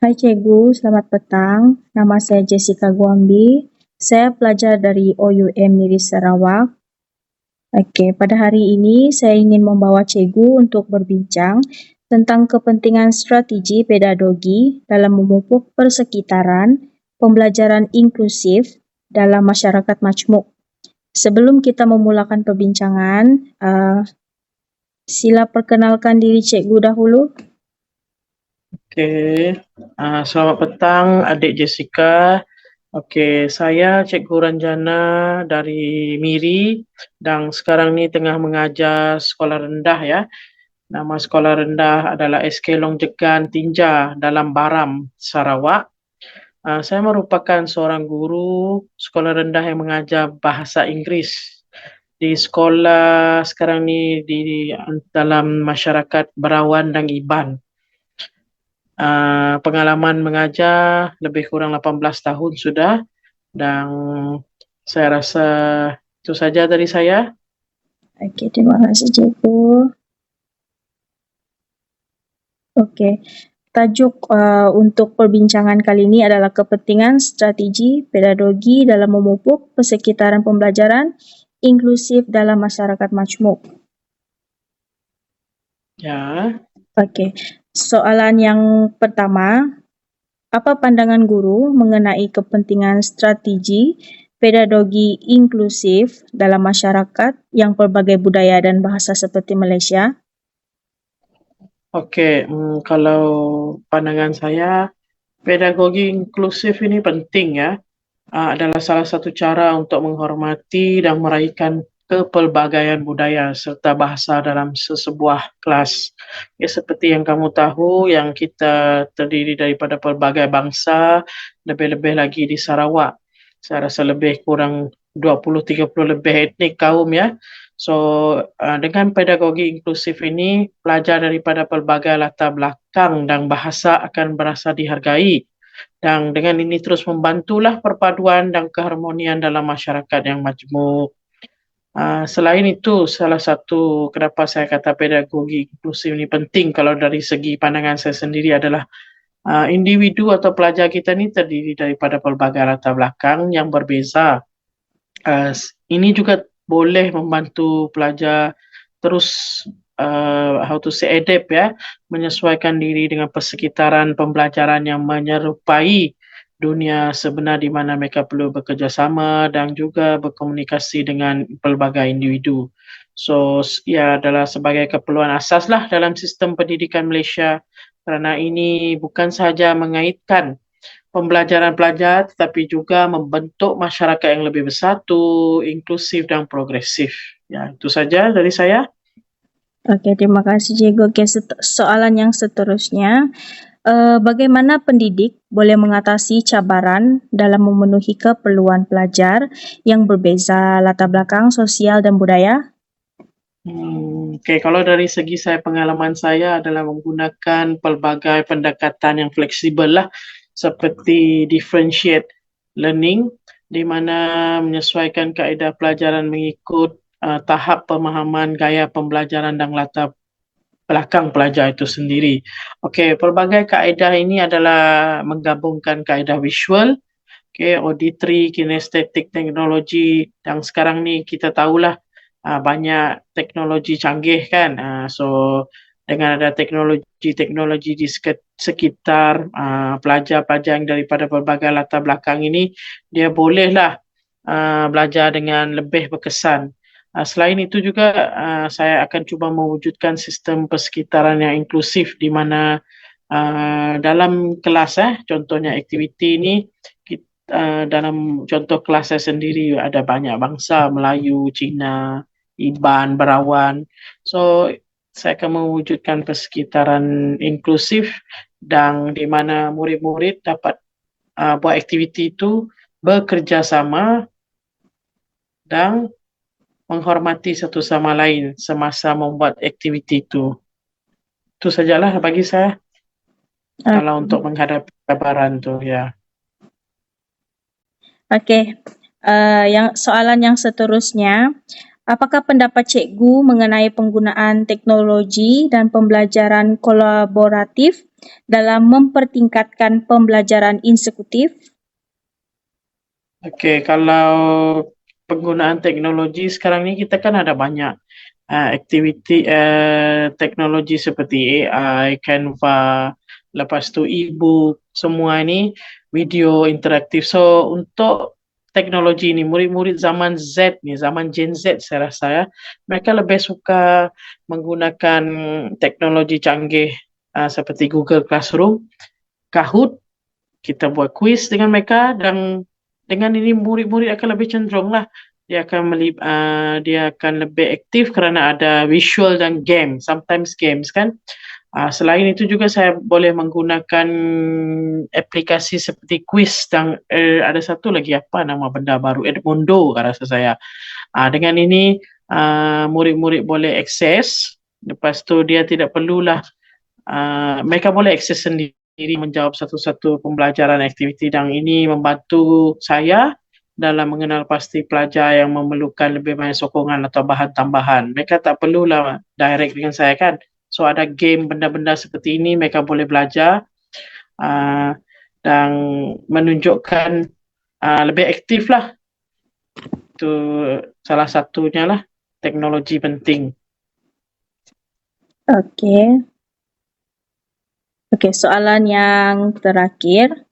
Hai Cikgu, selamat petang. Nama saya Jessica Guambi. Saya pelajar dari OUM Miri Sarawak. Okey, pada hari ini saya ingin membawa Cikgu untuk berbincang tentang kepentingan strategi pedagogi dalam memupuk persekitaran pembelajaran inklusif dalam masyarakat majmuk. Sebelum kita memulakan perbincangan, uh, sila perkenalkan diri Cikgu dahulu. Okey, uh, selamat petang adik Jessica. Okey, saya Cikgu Ranjana dari Miri dan sekarang ni tengah mengajar sekolah rendah ya. Nama sekolah rendah adalah SK Longjegan Tinja dalam Baram, Sarawak. Uh, saya merupakan seorang guru sekolah rendah yang mengajar bahasa Inggeris di sekolah sekarang ni di dalam masyarakat Berawan dan Iban. Uh, pengalaman mengajar lebih kurang 18 tahun sudah dan saya rasa itu saja dari saya. Okey, terima kasih cikgu. Okey, tajuk uh, untuk perbincangan kali ini adalah kepentingan strategi pedagogi dalam memupuk persekitaran pembelajaran inklusif dalam masyarakat majmuk. Ya. Okey, Soalan yang pertama, apa pandangan guru mengenai kepentingan strategi pedagogi inklusif dalam masyarakat yang pelbagai budaya dan bahasa seperti Malaysia? Okey, hmm, kalau pandangan saya, pedagogi inklusif ini penting ya. Uh, adalah salah satu cara untuk menghormati dan meraihkan kepelbagaian budaya serta bahasa dalam sesebuah kelas. Ya, seperti yang kamu tahu, yang kita terdiri daripada pelbagai bangsa, lebih-lebih lagi di Sarawak. Saya rasa lebih kurang 20-30 lebih etnik kaum ya. So, uh, dengan pedagogi inklusif ini, pelajar daripada pelbagai latar belakang dan bahasa akan berasa dihargai. Dan dengan ini terus membantulah perpaduan dan keharmonian dalam masyarakat yang majmuk. Uh, selain itu, salah satu kenapa saya kata pedagogi inklusif ini penting kalau dari segi pandangan saya sendiri adalah uh, individu atau pelajar kita ini terdiri daripada pelbagai latar belakang yang berbeza. Uh, ini juga boleh membantu pelajar terus uh, how to say adapt ya, menyesuaikan diri dengan persekitaran pembelajaran yang menyerupai dunia sebenar di mana mereka perlu bekerjasama dan juga berkomunikasi dengan pelbagai individu. So, ia adalah sebagai keperluan asas lah dalam sistem pendidikan Malaysia kerana ini bukan sahaja mengaitkan pembelajaran pelajar tetapi juga membentuk masyarakat yang lebih bersatu, inklusif dan progresif. Ya, itu saja dari saya. Okey, terima kasih cikgu. Okey, soalan yang seterusnya. Uh, bagaimana pendidik boleh mengatasi cabaran dalam memenuhi keperluan pelajar yang berbeza latar belakang sosial dan budaya? Hmm, okay, kalau dari segi saya pengalaman saya adalah menggunakan pelbagai pendekatan yang fleksibel lah seperti differentiate learning di mana menyesuaikan kaedah pelajaran mengikut uh, tahap pemahaman gaya pembelajaran dan latar belakang pelajar itu sendiri. Okey, pelbagai kaedah ini adalah menggabungkan kaedah visual, okey, auditory, kinestetik teknologi dan sekarang ni kita tahulah uh, banyak teknologi canggih kan. Uh, so dengan ada teknologi-teknologi di sekitar uh, pelajar-pelajar yang daripada pelbagai latar belakang ini, dia bolehlah uh, belajar dengan lebih berkesan. Uh, selain itu juga uh, saya akan cuba mewujudkan sistem persekitaran yang inklusif di mana uh, dalam kelas eh contohnya aktiviti ini kita, dalam contoh kelas saya sendiri ada banyak bangsa Melayu, Cina, Iban, Berawan. So saya akan mewujudkan persekitaran inklusif dan di mana murid-murid dapat uh, buat aktiviti itu bekerjasama dan menghormati satu sama lain semasa membuat aktiviti itu. Itu sajalah bagi saya. Okay. Kalau untuk menghadapi cabaran tu ya. Okey. Uh, yang soalan yang seterusnya, apakah pendapat cikgu mengenai penggunaan teknologi dan pembelajaran kolaboratif dalam mempertingkatkan pembelajaran insekutif? Okey, kalau penggunaan teknologi sekarang ni kita kan ada banyak uh, aktiviti uh, teknologi seperti AI, Canva, lepas tu e-book, semua ni video interaktif. So untuk teknologi ni murid-murid zaman Z ni, zaman Gen Z saya rasa ya, mereka lebih suka menggunakan teknologi canggih uh, seperti Google Classroom, Kahoot, kita buat quiz dengan mereka dan dengan ini murid-murid akan lebih cenderung lah dia akan melib, uh, dia akan lebih aktif kerana ada visual dan game, sometimes games kan. Uh, selain itu juga saya boleh menggunakan aplikasi seperti quiz dan uh, ada satu lagi apa nama benda baru Edmondo rasa saya. Uh, dengan ini uh, murid-murid boleh akses lepas tu dia tidak perlulah uh, mereka boleh akses sendiri menjawab satu-satu pembelajaran aktiviti dan ini membantu saya dalam mengenal pasti pelajar yang memerlukan lebih banyak sokongan atau bahan tambahan. Mereka tak perlulah direct dengan saya kan. So ada game benda-benda seperti ini mereka boleh belajar uh, dan menunjukkan uh, lebih aktif lah. Itu salah satunya lah teknologi penting. Okey. Okey, soalan yang terakhir.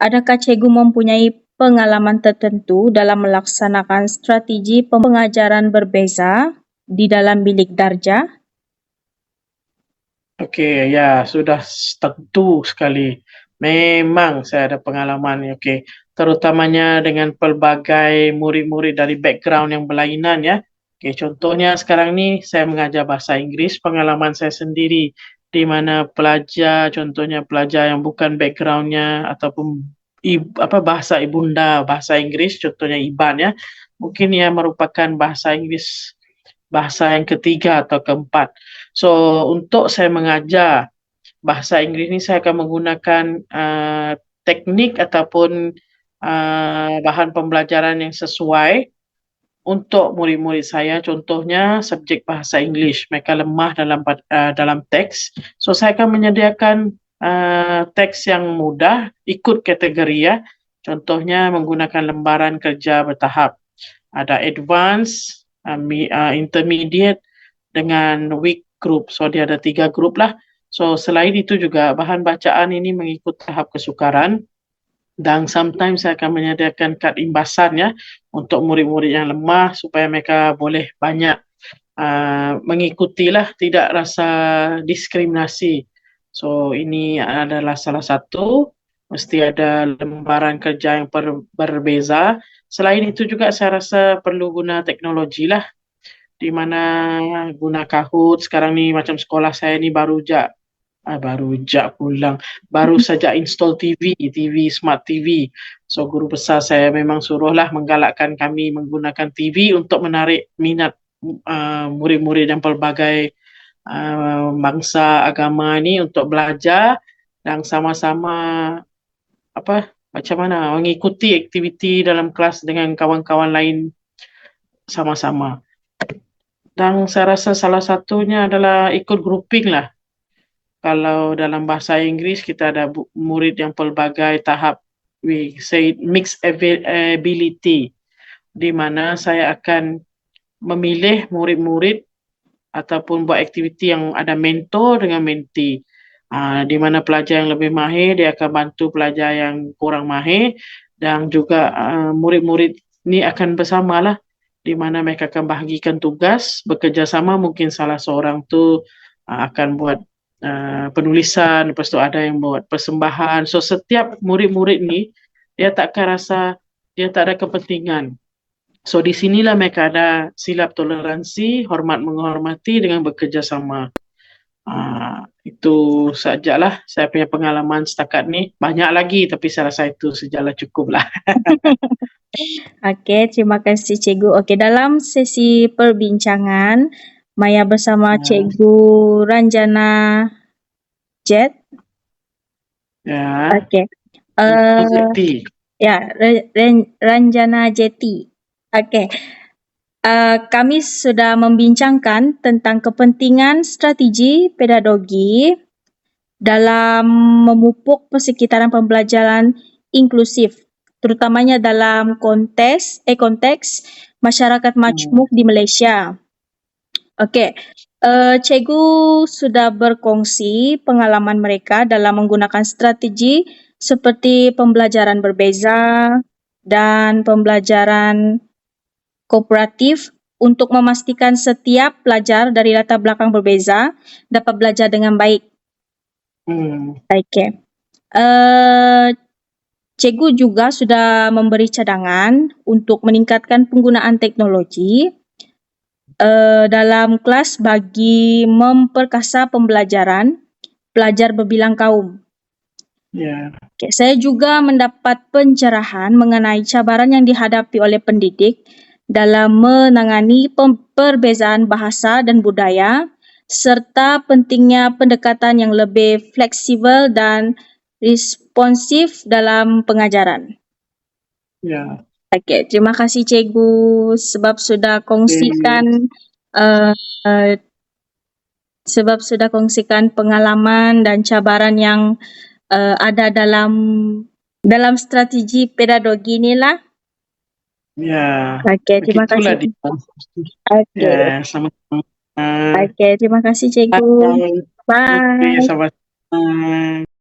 Adakah cikgu mempunyai pengalaman tertentu dalam melaksanakan strategi pengajaran berbeza di dalam bilik darjah? Okey, ya, sudah tentu sekali. Memang saya ada pengalaman, okey. Terutamanya dengan pelbagai murid-murid dari background yang berlainan ya. Okey, contohnya sekarang ni saya mengajar bahasa Inggeris, pengalaman saya sendiri di mana pelajar, contohnya pelajar yang bukan backgroundnya ataupun apa bahasa ibunda bahasa Inggeris contohnya Iban ya mungkin ia merupakan bahasa Inggeris bahasa yang ketiga atau keempat. So untuk saya mengajar bahasa Inggeris ini saya akan menggunakan uh, teknik ataupun uh, bahan pembelajaran yang sesuai untuk murid-murid saya contohnya subjek bahasa Inggeris mereka lemah dalam uh, dalam teks so saya akan menyediakan uh, teks yang mudah ikut kategori ya. Contohnya menggunakan lembaran kerja bertahap. Ada advance, uh, intermediate dengan week group. So dia ada tiga grup lah. So selain itu juga bahan bacaan ini mengikut tahap kesukaran dan sometimes saya akan menyediakan kad imbasan ya untuk murid-murid yang lemah supaya mereka boleh banyak uh, mengikutilah tidak rasa diskriminasi. So ini adalah salah satu. Mesti ada lembaran kerja yang per, berbeza. Selain itu juga saya rasa perlu guna teknologi lah di mana guna Kahoot sekarang ni macam sekolah saya ni baru jak ah, baru jak pulang baru saja install TV TV smart TV so guru besar saya memang suruhlah menggalakkan kami menggunakan TV untuk menarik minat uh, murid-murid yang pelbagai uh, bangsa agama ni untuk belajar dan sama-sama apa macam mana mengikuti aktiviti dalam kelas dengan kawan-kawan lain sama-sama. Dan saya rasa salah satunya adalah ikut grouping lah. Kalau dalam bahasa Inggeris kita ada murid yang pelbagai tahap we say mixed ability di mana saya akan memilih murid-murid ataupun buat aktiviti yang ada mentor dengan mentee. Uh, di mana pelajar yang lebih mahir dia akan bantu pelajar yang kurang mahir dan juga uh, murid-murid ni akan bersamalah di mana mereka akan bahagikan tugas bekerjasama mungkin salah seorang tu uh, akan buat uh, penulisan lepas tu ada yang buat persembahan so setiap murid-murid ni dia tak akan rasa dia tak ada kepentingan So di sinilah mereka ada silap toleransi, hormat menghormati dengan bekerjasama. Uh, itu sajalah saya punya pengalaman setakat ni. Banyak lagi tapi saya rasa itu sejalah cukup lah. Okey, terima kasih cikgu. Okey, dalam sesi perbincangan, Maya bersama ya. cikgu Ranjana Jet. Ya. Okey. Uh, ya, Ranjana Jeti. Okey. Uh, kami sudah membincangkan tentang kepentingan strategi pedagogi dalam memupuk persekitaran pembelajaran inklusif, terutamanya dalam konteks eh konteks masyarakat majmuk di Malaysia. Okey, uh, cikgu sudah berkongsi pengalaman mereka dalam menggunakan strategi seperti pembelajaran berbeza dan pembelajaran kooperatif untuk memastikan setiap pelajar dari latar belakang berbeza dapat belajar dengan baik. Hmm. Okey. Uh, cikgu juga sudah memberi cadangan untuk meningkatkan penggunaan teknologi uh, dalam kelas bagi memperkasa pembelajaran pelajar berbilang kaum. Ya. Okay, saya juga mendapat pencerahan mengenai cabaran yang dihadapi oleh pendidik dalam menangani perbezaan bahasa dan budaya serta pentingnya pendekatan yang lebih fleksibel dan responsif dalam pengajaran. Ya. Okey, terima kasih cikgu sebab sudah kongsikan uh, uh, sebab sudah kongsikan pengalaman dan cabaran yang uh, ada dalam dalam strategi pedagogi ni lah. Ya. Okey, terima Begitulah kasih. dia. Okey. Ya, sama-sama. Okey, terima kasih cikgu. Bye. Bye. Okey, sama-sama.